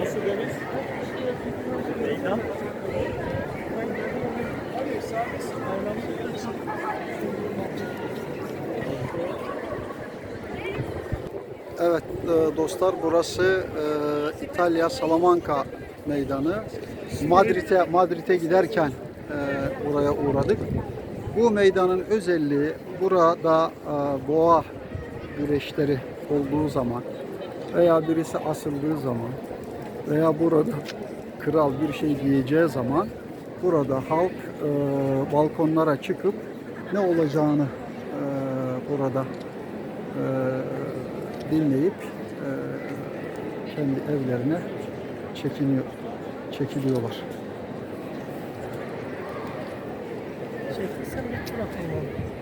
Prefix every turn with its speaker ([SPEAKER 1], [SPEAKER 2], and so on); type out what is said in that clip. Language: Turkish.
[SPEAKER 1] Nasıl deniz? Meydan.
[SPEAKER 2] Evet e, dostlar burası e, İtalya Salamanca meydanı. Madrid'e Madrid'e giderken e, buraya uğradık. Bu meydanın özelliği burada e, boğa güreşleri olduğu zaman veya birisi asıldığı zaman veya burada kral bir şey diyeceği zaman burada halk e, balkonlara çıkıp ne olacağını e, burada e, dinleyip e, kendi evlerine çekiniyor, çekiliyorlar.
[SPEAKER 1] Çekilsem bir bırakayım onu.